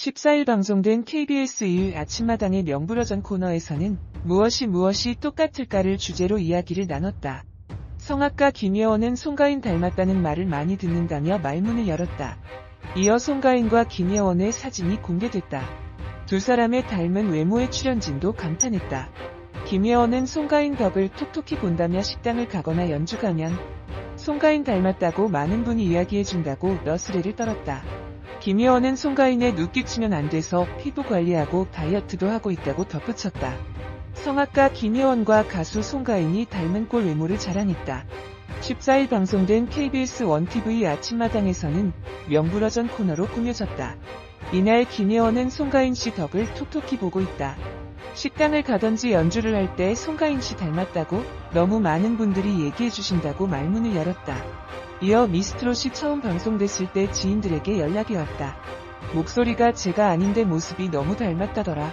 14일 방송된 KBS 1 아침마당의 명불허전 코너에서는 무엇이 무엇이 똑같을까를 주제로 이야기를 나눴다. 성악가 김예원은 송가인 닮았다는 말을 많이 듣는다며 말문을 열었다. 이어 송가인과 김예원의 사진이 공개됐다. 두 사람의 닮은 외모의 출연진도 감탄했다. 김예원은 송가인 덕을 톡톡히 본다며 식당을 가거나 연주 가면 송가인 닮았다고 많은 분이 이야기해준다고 너스레를 떨었다. 김예원은 송가인의 눕기 치면 안 돼서 피부 관리하고 다이어트도 하고 있다고 덧붙였다. 성악가 김예원과 가수 송가인이 닮은 꼴 외모를 자랑했다. 14일 방송된 KBS 1TV 아침마당에서는 명불허전 코너로 꾸며졌다. 이날 김예원은 송가인 씨 덕을 톡톡히 보고 있다. 식당을 가던지 연주를 할 때 송가인 씨 닮았다고 너무 많은 분들이 얘기해 주신다고 말문을 열었다. 이어 미스트롯이 처음 방송됐을 때 지인들에게 연락이 왔다. 목소리가 제가 아닌데 모습이 너무 닮았다더라.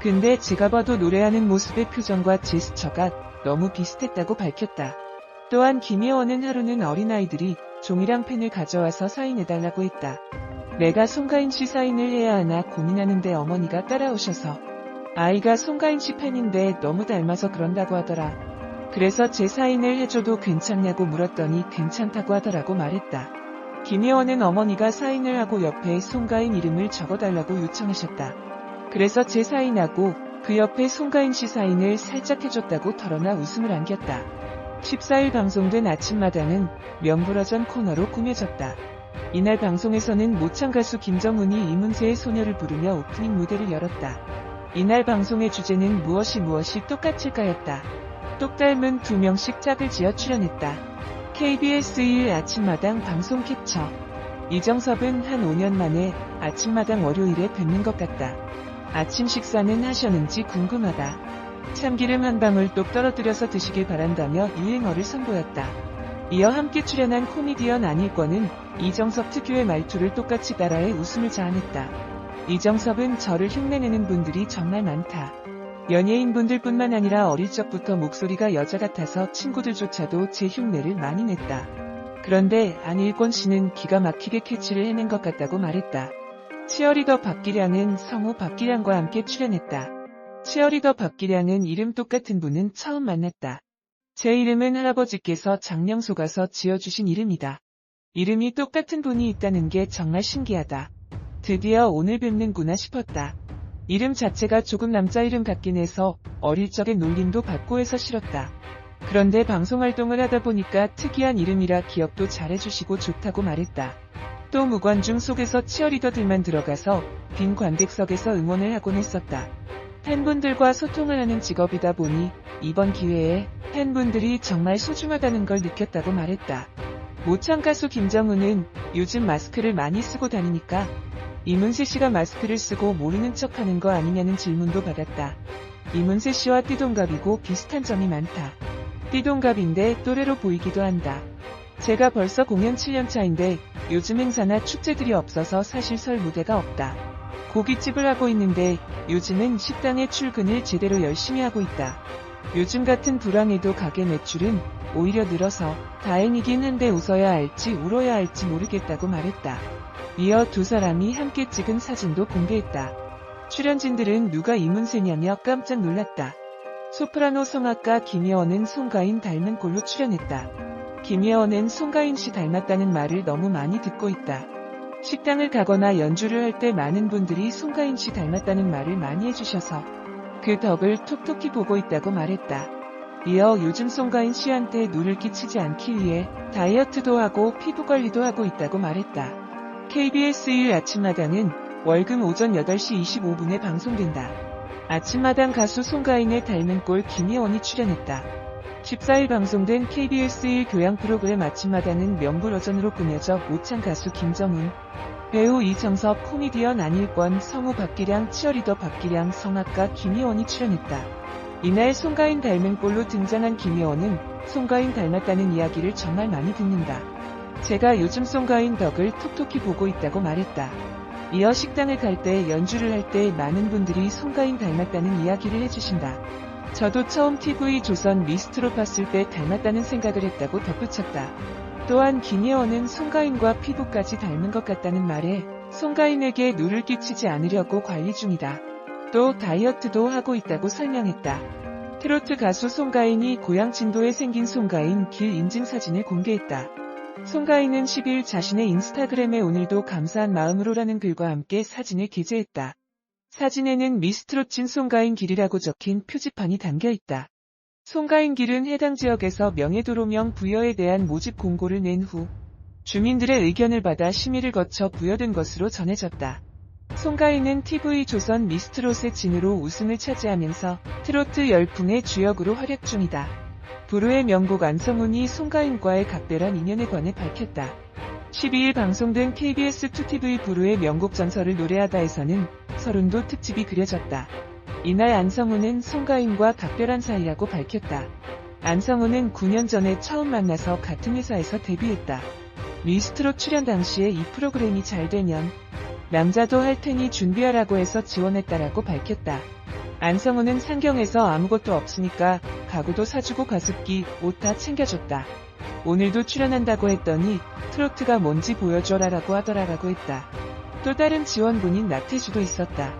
근데 제가 봐도 노래하는 모습의 표정과 제스처가 너무 비슷했다고 밝혔다. 또한 김예원은 하루는 어린아이들이 종이랑 펜을 가져와서 사인해달라고 했다. 내가 송가인 씨 사인을 해야 하나 고민하는데 어머니가 따라오셔서 아이가 송가인 씨 팬인데 너무 닮아서 그런다고 하더라. 그래서 제 사인을 해줘도 괜찮냐고 물었더니 괜찮다고 하더라고 말했다. 김혜원은 어머니가 사인을 하고 옆에 송가인 이름을 적어달라고 요청하셨다. 그래서 제 사인하고 그 옆에 송가인 씨 사인을 살짝 해줬다고 털어놔 웃음을 안겼다. 14일 방송된 아침마당은 명불허전 코너로 꾸며졌다. 이날 방송에서는 모창 가수 김정훈이 이문세의 소녀를 부르며 오프닝 무대를 열었다. 이날 방송의 주제는 무엇이 무엇이 똑같을까였다. 똑 닮은 두 명씩 짝을 지어 출연했다. KBS 1 아침마당 방송 캡처. 이정섭은 한 5년 만에 아침마당 월요일에 뵙는 것 같다. 아침 식사는 하셨는지 궁금하다. 참기름 한 방울 똑 떨어뜨려서 드시길 바란다며 유행어를 선보였다. 이어 함께 출연한 코미디언 안일권은 이정섭 특유의 말투를 똑같이 따라해 웃음을 자아냈다. 이정섭은 저를 흉내내는 분들이 정말 많다. 연예인분들 뿐만 아니라 어릴 적부터 목소리가 여자 같아서 친구들조차도 제 흉내를 많이 냈다. 그런데 안일권 씨는 기가 막히게 캐치를 해낸 것 같다고 말했다. 치어리더 박기량은 성우 박기량과 함께 출연했다. 치어리더 박기량은 이름 똑같은 분은 처음 만났다. 제 이름은 할아버지께서 장명소 가서 지어주신 이름이다. 이름이 똑같은 분이 있다는 게 정말 신기하다. 드디어 오늘 뵙는구나 싶었다. 이름 자체가 조금 남자 이름 같긴 해서 어릴 적에 놀림도 받고 해서 싫었다. 그런데 방송 활동을 하다 보니까 특이한 이름이라 기억도 잘해주시고 좋다고 말했다. 또 무관중 속에서 치어리더들만 들어가서 빈 관객석에서 응원을 하곤 했었다. 팬분들과 소통을 하는 직업이다 보니 이번 기회에 팬분들이 정말 소중하다는 걸 느꼈다고 말했다. 모창 가수 김정우는 요즘 마스크를 많이 쓰고 다니니까 이문세 씨가 마스크를 쓰고 모르는 척 하는 거 아니냐는 질문도 받았다. 이문세 씨와 띠동갑이고 비슷한 점이 많다. 띠동갑인데 또래로 보이기도 한다. 제가 벌써 공연 7년 차인데 요즘 행사나 축제들이 없어서 사실 설 무대가 없다. 고깃집을 하고 있는데 요즘은 식당에 출근을 제대로 열심히 하고 있다. 요즘 같은 불황에도 가게 매출은 오히려 늘어서 다행이긴 한데 웃어야 할지 울어야 할지 모르겠다고 말했다. 이어 두 사람이 함께 찍은 사진도 공개했다. 출연진들은 누가 이문세냐며 깜짝 놀랐다. 소프라노 성악가 김예원은 송가인 닮은 꼴로 출연했다. 김예원은 송가인 씨 닮았다는 말을 너무 많이 듣고 있다. 식당을 가거나 연주를 할 때 많은 분들이 송가인 씨 닮았다는 말을 많이 해주셔서 그 덕을 톡톡히 보고 있다고 말했다. 이어 요즘 송가인 씨한테 눈을 끼치지 않기 위해 다이어트도 하고 피부 관리도 하고 있다고 말했다. KBS 1 아침마당은 월금 오전 8시 25분에 방송된다. 아침마당 가수 송가인을 닮은 꼴 김예원이 출연했다. 14일 방송된 KBS 1 교양 프로그램 아침마당은 명불허전으로 꾸며져 모창 가수 김정훈, 배우 이정섭, 코미디언 안일권, 성우 박기량, 치어리더 박기량, 성악가 김예원이 출연했다. 이날 송가인 닮은 꼴로 등장한 김예원은 송가인 닮았다는 이야기를 정말 많이 듣는다. 제가 요즘 송가인 덕을 톡톡히 보고 있다고 말했다. 이어 식당을 갈 때 연주를 할 때 많은 분들이 송가인 닮았다는 이야기를 해주신다. 저도 처음 TV 조선 미스트로 봤을 때 닮았다는 생각을 했다고 덧붙였다. 또한 김예원은 송가인과 피부까지 닮은 것 같다는 말에 송가인에게 누를 끼치지 않으려고 관리 중이다. 또 다이어트도 하고 있다고 설명했다. 트로트 가수 송가인이 고향 진도에 생긴 송가인 길 인증 사진을 공개했다. 송가인은 10일 자신의 인스타그램에 오늘도 감사한 마음으로라는 글과 함께 사진을 게재했다. 사진에는 미스트롯친 송가인 길이라고 적힌 표지판이 담겨 있다. 송가인 길은 해당 지역에서 명예도로명 부여에 대한 모집 공고를 낸 후 주민들의 의견을 받아 심의를 거쳐 부여된 것으로 전해졌다. 송가인은 TV조선 미스트롯의 진으로 우승을 차지하면서 트로트 열풍의 주역으로 활약 중이다. 부르의 명곡 안성훈이 송가인과의 각별한 인연에 관해 밝혔다. 12일 방송된 KBS2TV 부르의 명곡 전설을 노래하다에서는 서른도 특집이 그려졌다. 이날 안성훈은 송가인과 각별한 사이라고 밝혔다. 안성훈은 9년 전에 처음 만나서 같은 회사에서 데뷔했다. 미스트롯 출연 당시에 이 프로그램이 잘 되면 남자도 할 테니 준비하라고 해서 지원했다라고 밝혔다. 안성훈은 상경에서 아무것도 없으니까 가구도 사주고 가습기, 옷 다 챙겨줬다. 오늘도 출연한다고 했더니 트로트가 뭔지 보여줘라라고 하더라라고 했다. 또 다른 지원군인 나태주도 있었다.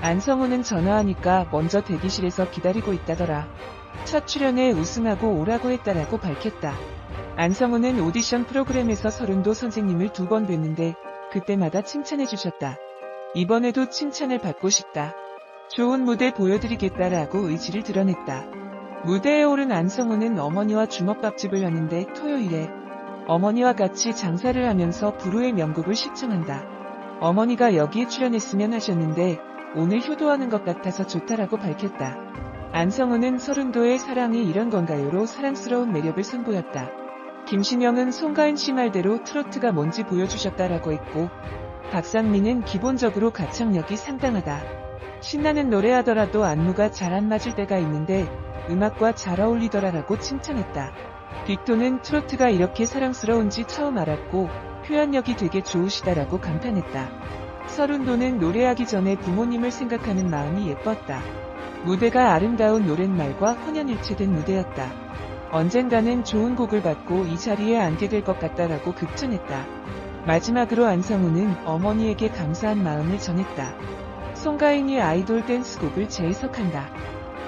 안성훈은 전화하니까 먼저 대기실에서 기다리고 있다더라. 첫 출연에 우승하고 오라고 했다라고 밝혔다. 안성훈은 오디션 프로그램에서 서른도 선생님을 두 번 뵀는데 그때마다 칭찬해 주셨다. 이번에도 칭찬을 받고 싶다. 좋은 무대 보여드리겠다라고 의지를 드러냈다. 무대에 오른 안성훈은 어머니와 주먹밥집을 하는데 토요일에 어머니와 같이 장사를 하면서 부르의 명곡을 시청한다. 어머니가 여기에 출연했으면 하셨는데 오늘 효도하는 것 같아서 좋다라고 밝혔다. 안성훈은 서른도의 사랑이 이런 건가요로 사랑스러운 매력을 선보였다. 김신영은 송가인 씨 말대로 트로트가 뭔지 보여주셨다라고 했고 박상민은 기본적으로 가창력이 상당하다. 신나는 노래하더라도 안무가 잘 안 맞을 때가 있는데 음악과 잘 어울리더라라고 칭찬했다. 빅토는 트로트가 이렇게 사랑스러운지 처음 알았고 표현력이 되게 좋으시다라고 감탄했다. 서른도는 노래하기 전에 부모님을 생각하는 마음이 예뻤다. 무대가 아름다운 노랫말과 혼연일체된 무대였다. 언젠가는 좋은 곡을 받고 이 자리에 앉게 될 것 같다라고 극찬했다. 마지막으로 안성우는 어머니에게 감사한 마음을 전했다. 송가인이 아이돌 댄스곡을 재해석한다.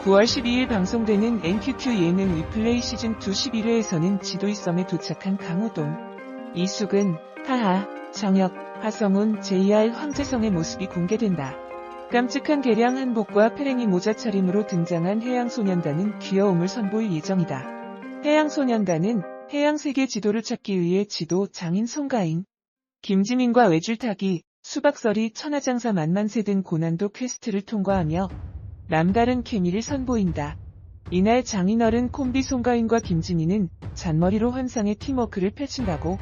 9월 12일 방송되는 NQQ 예능 위플레이 시즌 2 11회에서는 지도이 섬에 도착한 강호동, 이숙은, 하하, 정혁, 하성운, JR 황재성의 모습이 공개된다. 깜찍한 개량 한복과 페랭이 모자 차림으로 등장한 해양소년단은 귀여움을 선보일 예정이다. 해양소년단은 해양세계 지도를 찾기 위해 지도 장인 송가인, 김지민과 외줄타기, 수박설이 천하장사 만만세 등 고난도 퀘스트를 통과하며 남다른 케미를 선보인다. 이날 장인어른 콤비 송가인과 김진희는 잔머리로 환상의 팀워크를 펼친다고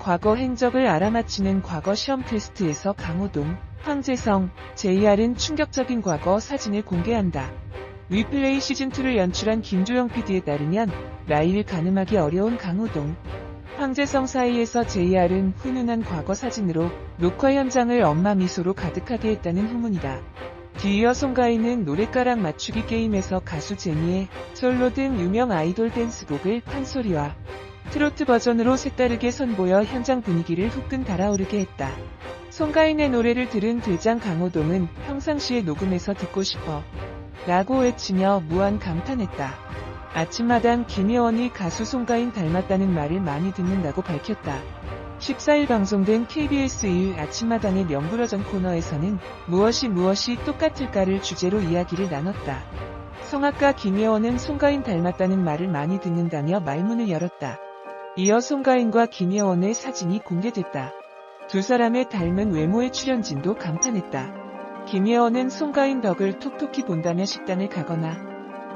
과거 행적을 알아맞히는 과거 시험 테스트에서 강호동, 황재성, JR은 충격적인 과거 사진을 공개한다. 위플레이 시즌2를 연출한 김조영 PD에 따르면 나이를 가늠하기 어려운 강호동, 황재성 사이에서 JR은 훈훈한 과거 사진으로 녹화 현장을 엄마 미소로 가득하게 했다는 후문이다. 뒤이어 송가인은 노랫가락 맞추기 게임에서 가수 제니의 솔로 등 유명 아이돌 댄스곡을 판소리와 트로트 버전으로 색다르게 선보여 현장 분위기를 후끈 달아오르게 했다. 송가인의 노래를 들은 대장 강호동은 평상시에 녹음해서 듣고 싶어 라고 외치며 무한 감탄했다. 아침마당 김혜원이 가수 송가인 닮았다는 말을 많이 듣는다고 밝혔다. 14일 방송된 KBS 1 아침마당의 명불허전 코너에서는 무엇이 무엇이 똑같을까를 주제로 이야기를 나눴다. 성악가 김혜원은 송가인 닮았다는 말을 많이 듣는다며 말문을 열었다. 이어 송가인과 김혜원의 사진이 공개됐다. 두 사람의 닮은 외모의 출연진도 감탄했다. 김혜원은 송가인 덕을 톡톡히 본다며 식당을 가거나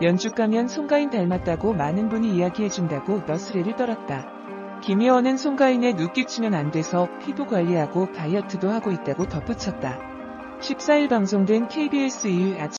연주 가면 송가인 닮았다고 많은 분이 이야기해준다고 너스레를 떨었다. 김혜원은 송가인의 눕기 치면 안 돼서 피부 관리하고 다이어트도 하고 있다고 덧붙였다. 14일 방송된 KBS 1 아침